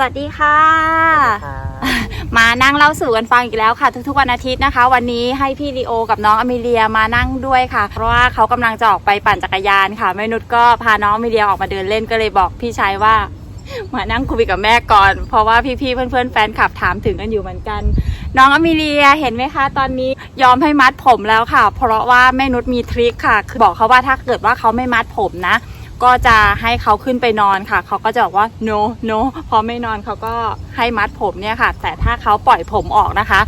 สวัสดีค่ะ มานั่งเล่าสู่กันฟังอีกแล้วค่ะ ทุกๆวันอาทิตย์นะคะ วันนี้ให้พี่ลีโอกับน้องอเมเลียมานั่งด้วยค่ะ เพราะว่าเขากำลังจะออกไปปั่นจักรยานค่ะแม่นุชก็พาน้องอเมเลียออกมาเดินเล่นก็เลยบอกพี่ชายว่า มานั่งคุยกับแม่ก่อน เพราะว่าพี่ๆเพื่อนๆแฟนคลับถามถึงกันอยู่เหมือนกัน น้องอเมเลียเห็นไหมคะ ตอนนี้ยอมให้มัดผมแล้วค่ะ เพราะว่าแม่นุชมีทริคค่ะคือบอกเขาว่าถ้าเกิดว่าเขาไม่มัดผมนะ ก็จะให้เขาขึ้นไปนอนค่ะ เขาก็จะบอกว่า no no พอไม่นอนเขาก็ให้มัดผมเนี่ยค่ะ แต่ถ้าเขาปล่อยผมออกนะคะ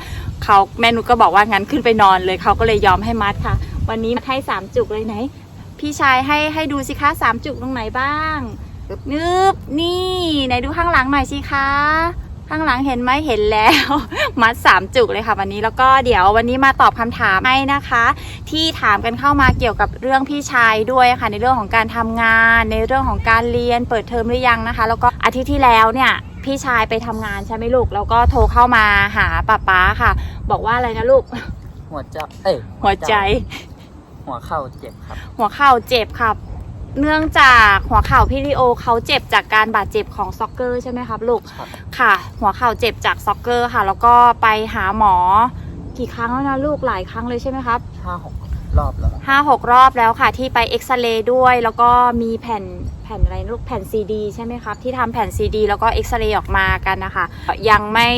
เขาแม่นุชก็บอกว่างั้นขึ้นไปนอนเลย เขาก็เลยยอมให้มัดค่ะ วันนี้ให้สามจุกเลยไหน พี่ชายให้ให้ดูสิคะสามจุกตรงไหนบ้างนึบนี่ไหนดูข้างหลังหน่อยสิคะ ข้างหลังเห็นไหมเห็นแล้ว มัดสามจุกเลยค่ะวันนี้แล้วก็เดี๋ยววันนี้มาตอบคำถามให้นะคะ ที่ถามกันเข้ามาเกี่ยวกับเรื่องพี่ชายด้วยค่ะ ในเรื่องของการทำงาน ในเรื่องของการเรียนเปิดเทอมหรือยังนะคะ แล้วก็อาทิตย์ที่แล้วเนี่ยพี่ชายไปทำงานใช่ไหมลูกแล้วก็โทรเข้ามาหาป้าป๊าค่ะ บอกว่าอะไรนะลูก หัวใจเอ้ยหัวใจ หัวเข่าเจ็บครับ หัวเข่าเจ็บครับ เนื่องจากหัวเข่าพี่ลิโอเขาเจ็บจากการบาดเจ็บของซ็อกเกอร์ใช่ไหมครับลูกครับ ค่ะ หัวเข่าเจ็บจากซ็อกเกอร์ค่ะ แล้วก็ไปหาหมอกี่ครั้งแล้วนะลูกหลายครั้งเลยใช่ไหมครับห้าหกรอบแล้วห้าหกรอบแล้วค่ะ ที่ไปเอ็กซเรย์ด้วย แล้วก็มีแผ่นแผ่นอะไรลูกแผ่นซีดีใช่ไหมครับ ที่ทำแผ่นซีดี แล้วก็เอ็กซเรย์ออกมากันนะคะ ยังไม่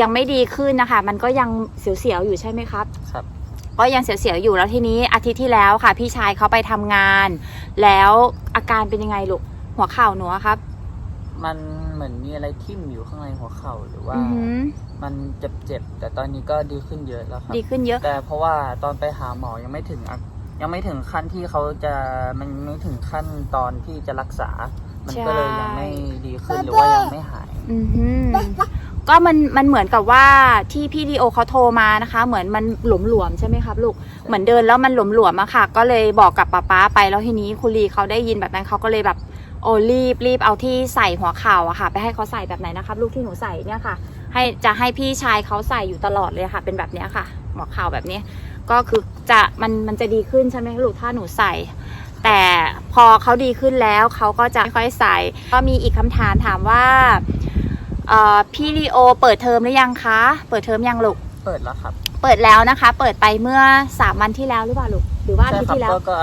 ยังไม่ดีขึ้นนะคะ มันก็ยังเสียวๆอยู่ใช่ไหมครับ ครับ ก็ยังเสียวๆอยู่แล้วทีนี้อาทิตย์ที่แล้วค่ะ พี่ชายเขาไปทำงาน แล้วอาการเป็นยังไงลูกหัวเข่าหนูอะครับ มันเหมือนมีอะไรทิ่มอยู่ข้างในหัวเข่าหรือว่า อือหือ มันเจ็บๆแต่ตอนนี้ก็ดีขึ้นเยอะแล้วครับ ดีขึ้นเยอะ แต่เพราะว่าตอนไปหาหมอยังไม่ถึงอะยังไม่ถึงขั้นที่เขาจะมันไม่ถึงขั้นตอนที่จะรักษา มันก็เลยยังไม่ดีขึ้นหรือว่ายังไม่หาย อือหือ ก็มันมันเหมือนกับว่าที่พี่ดีโอเขาโทรมานะคะ เหมือนมันหลวมๆใช่ไหมครับลูกเหมือนเดินแล้วมันหลวมๆอะค่ะ ก็เลยบอกกับป๊าป๊าไปแล้วทีนี้คุณลีเขาได้ยินแบบนั้นเขาก็เลยแบบโอ้รีบรีบเอาที่ใส่หัวเข่าอะค่ะ ไปให้เขาใส่แบบไหนนะครับ ลูกที่หนูใส่เนี่ยค่ะ ให้จะให้พี่ชายเขาใส่อยู่ตลอดเลยค่ะ เป็นแบบเนี้ยค่ะ หัวเข่าแบบนี้ ก็คือจะมันมันจะดีขึ้นใช่ไหมลูกถ้าหนูใส่ แต่พอเขาดีขึ้นแล้วเขาก็จะค่อยใส่ ก็มีอีกคำถามถามว่า พี่ลีโอเปิดเทอมหรือยังคะ เปิดเทอมยังลูก เปิดแล้วครับ เปิดแล้วนะคะ เปิดไปเมื่อสามวันที่แล้วหรือเปล่าลูก หรือว่าอาใช่ทิตย์ครับที่แล้วก็ก็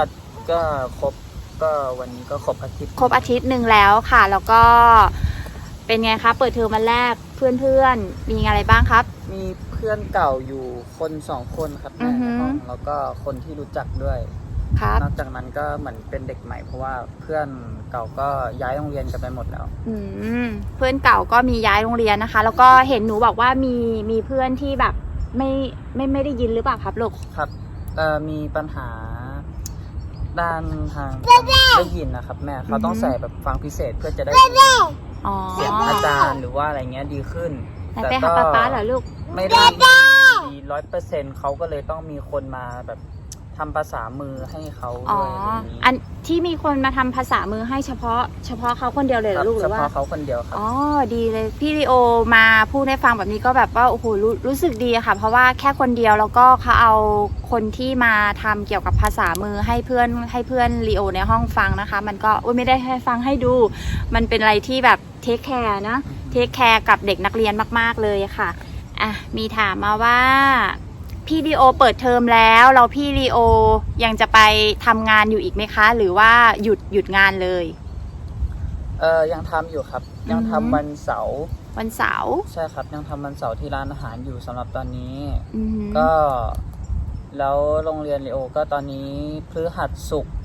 ก็ครบก็วันนี้ก็ครบอาทิตย์ ครบอาทิตย์หนึ่งแล้วค่ะ แล้วก็เป็นไงคะเปิดเทอมวันแรกเพื่อนๆ มีอะไรบ้างครับ มีเพื่อนเก่าอยู่คนสองคนครับอืในอหือห้องแล้วก็คนที่รู้จักด้วย ครับนอกจากนั้นก็เหมือนเป็นเด็กใหม่เพราะว่าเพื่อนเก่าก็ย้ายโรงเรียนกันไปหมดแล้ว อืมเพื่อนเก่าก็มีย้ายโรงเรียนนะคะ แล้วก็เห็นหนูบอกว่ามีมีเพื่อนที่แบบไม่ไม่ไม่ได้ยินหรือเปล่าครับลูกครับเอ่อมีปัญหาด้านทางได้ยินนะครับ แม่เขาต้องอือฮึใส่แบบฟังพิเศษเพื่อจะได้อ๋อเสียงอาจารย์หรือว่าอะไรเงี้ยดีขึ้นไหนไปหาป๊าป๊าเหรอลูกไม่ได้ดีร้อยเปอร์เซ็นต์เขาก็เลยต้องมีคนมาแบบ ทำภาษามือให้เขาอ๋อ ด้วยอย่างนี้อันที่มีคนมาทำภาษามือให้เฉพาะ เฉพาะเขาคนเดียวเลยเหรคอรับลูกหเฉรือว่า พาะเขาคนเดียวครับ อ๋อ ดีเลย พี่ลีโอมาพูดให้ฟังแบบนี้ก็แบบว่าโอ้โหรู้รู้สึกดีอะค่ะ เพราะว่าแค่คนเดียวแล้วก็เขาเอาคนที่มาทำเกี่ยวกับภาษามือให้เพื่อนให้เพื่อนลีโอในห้องฟังนะคะ มันก็อุ๊ยไม่ได้ให้ฟังให้ดู มันเป็นอะไรที่แบบเทคแคร์นะ เทคแคร์กับเด็กนักเรียนมาก ๆ เลยค่ะ อะ มีถามมาว่า พี่ลีโอเปิดเทอมแล้วเราพี่ลีโอยังจะไปทำงานอยู่อีกไหมคะ หรือว่าหยุดหยุดงานเลย เออยังทำอยู่ครับ ยังอือทำฮึวันเสาร์วันเสาร์ใช่ครับ ยังทำวันเสาร์ที่ร้านอาหารอยู่สำหรับตอนนี้ อือหือก็แล้วโรงเรียนเรโอก็ตอนนี้พฤหัสศุกร์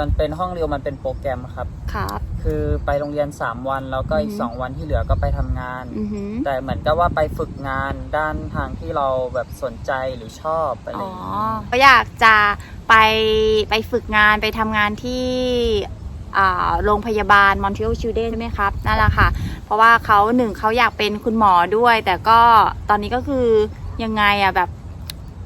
มันเป็นห้องเรียวมันเป็นโปรแกรมครับ ครับ คือไปโรงเรียน 3 วันแล้วก็อีอืกอฮึ 2 วันที่เหลือก็ไปทำงาน อือหือแต่เหมือนกับว่าไปฝึกงานด้านทางที่เราแบบสนใจหรือชอบอะไรอ๋ออย่างนี้ก็อยากจะไปไปฝึกงานไปทำงานที่อ่าโรงพยาบาลมอนท e อ l ชิลเดนใช่ไหมครับ นั่นแหละค่ะ เพราะว่าเขาหนึ่งเขาอยากเป็นคุณหมอด้วย แต่ก็ตอนนี้ก็คือยังไงอะแบบ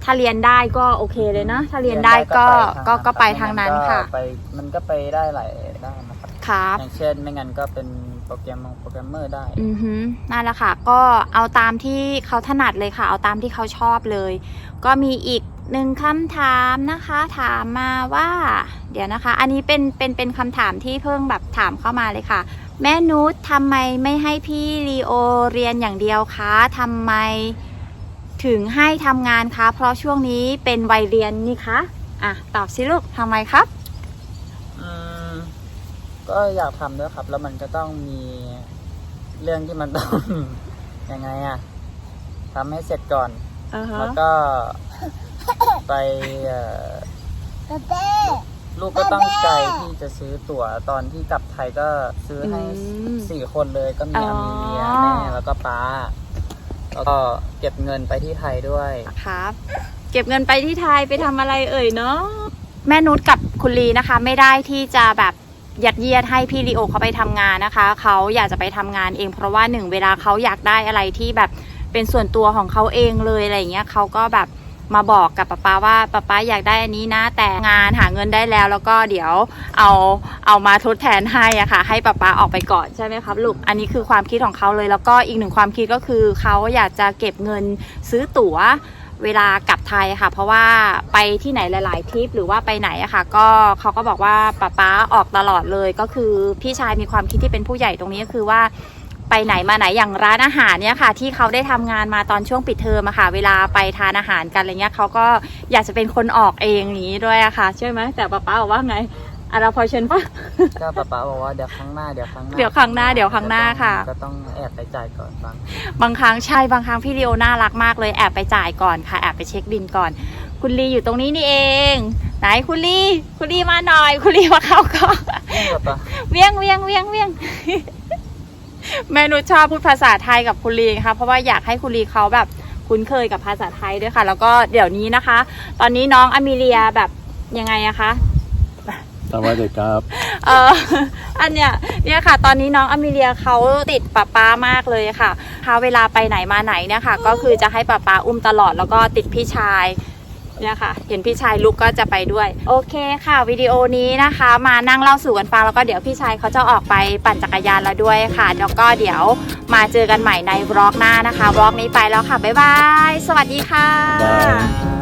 ถ้าเรียนได้ก็โอเคเลยนะถ้าเรียนได้ก็ก็ก็ไปทางนั้นค่ะ ไปมันก็ไปได้หลายด้านนะครับครับอย่างเช่นไม่งั้นก็เป็นโปรแกรมโปรแกรมเมอร์ได้ อือฮึนั่นแหละค่ะ ก็เอาตามที่เขาถนัดเลยค่ะ เอาตามที่เขาชอบเลย ก็มีอีกหนึ่งคำถามนะคะ ถามมาว่า เดี๋ยวนะคะ อันนี้เป็นเป็นเป็นคำถามที่เพิ่งแบบถามเข้ามาเลยค่ะ แม่นุชทำไมไม่ให้พี่ลีโอเรียนอย่างเดียวคะทำไม ถึงให้ทำงานคะ เพราะช่วงนี้เป็นวัยเรียนนี่คะ อะ ตอบสิลูกทำไมครับ อืม ก็อยากทำด้วยครับ แล้วมันก็ต้องมีเรื่องที่มันต้อง ยังไงอะทำให้เสร็จก่อน อือฮะแล้วก็ ไปเอ่อลูกก็ตั้งใจที่จะซื้อตั๋วตอนที่กลับไทยก็ซื้อให้อืมสี่คนเลยก็มีอ๋ออามีเลียแม่แล้วก็ป้า แล้วก็เก็บเงินไปที่ไทยด้วยครับ เก็บเงินไปที่ไทยไปทำอะไรเอ่ยเนาะแม่นุชกับคุณลีนะคะ ไม่ได้ที่จะแบบยัดเยียดให้พี่ลีโอเขาไปทำงานนะคะ เขาอยากจะไปทำงานเองเพราะว่าหนึ่งเวลาเขาอยากได้อะไรที่แบบเป็นส่วนตัวของเขาเองเลยอะไรอย่างเงี้ยเขาก็แบบ มาบอกกับป๊าป๊าว่าป๊าป๊าอยากได้อันนี้นะ แต่งานหาเงินได้แล้ว แล้วก็เดี๋ยวเอาเอามาทดแทนให้อะค่ะ ให้ป๊าป๊าออกไปก่อนใช่ไหมครับลูกอันนี้คือความคิดของเขาเลยแล้วก็อีกหนึ่งความคิดก็คือเขาอยากจะเก็บเงินซื้อตั๋วเวลากลับไทยค่ะ เพราะว่าไปที่ไหนหลาย ๆทริปหรือว่าไปไหนอะค่ะ ก็เขาก็บอกว่าป๊าป๊าออกตลอดเลย ก็คือพี่ชายมีความคิดที่เป็นผู้ใหญ่ตรงนี้ก็คือว่า ไปไหนมาไหนอย่างร้านอาหารเนี่ยค่ะ ที่เขาได้ทำงานมาตอนช่วงปิดเทอมอะค่ะ เวลาไปทานอาหารกันอะไรเงี้ยเขาก็อยากจะเป็นคนออกเองอย่างนี้ด้วยอะค่ะใช่ไหมแต่ป๊าป๊าบอกว่าไงอะเราพอเชนปะก็ป้าป้าบอกว่าเดี๋ยวครั้งหน้าเดี๋ยวครั้งหน้าเดี๋ยวครั้งหน้าเดี๋ยวครั้งหน้าค่ะ ก็ต้องแอบไปจ่ายก่อนบ้างบางครั้งใช่บางครั้งพี่ลีโอน่ารักมากเลยแอบไปจ่ายก่อนค่ะแอบไปเช็คบินก่อน คุณลีอยู่ตรงนี้นี่เองไหนคุณลีคุณลีมาหน่อย คุณลีมาเข้าก่อนนี่ป้าป้าเวียงเวียงเวียงเวียง แม่นุชชอบพูดภาษาไทยกับคุณลีค่ะ เพราะว่าอยากให้คุณลีเขาแบบคุ้นเคยกับภาษาไทยด้วยค่ะ แล้วก็เดี๋ยวนี้นะคะ ตอนนี้น้องอมิเลียแบบยังไงอะคะสวัสดีครับเอออันเนี้ยเนี่ยค่ะ ตอนนี้น้องอมิเลียเขาติดป้าป้ามากเลยค่ะค่ะเวลาไปไหนมาไหนเนี่ยค่ะ ก็คือจะให้ป้าป้าอุ้มตลอดแล้วก็ติดพี่ชาย เนี่ยค่ะ เห็นพี่ชายลุกก็จะไปด้วย โอเคค่ะวิดีโอนี้นะคะ มานั่งเล่าสู่กันฟังแล้วก็เดี๋ยวพี่ชายเขาจะออกไปปั่นจักรยานแล้วด้วยค่ะ แล้วก็เดี๋ยวมาเจอกันใหม่ในบล็อกหน้านะคะบล็อกนี้ไปแล้วค่ะ บ๊ายบาย สวัสดีค่ะ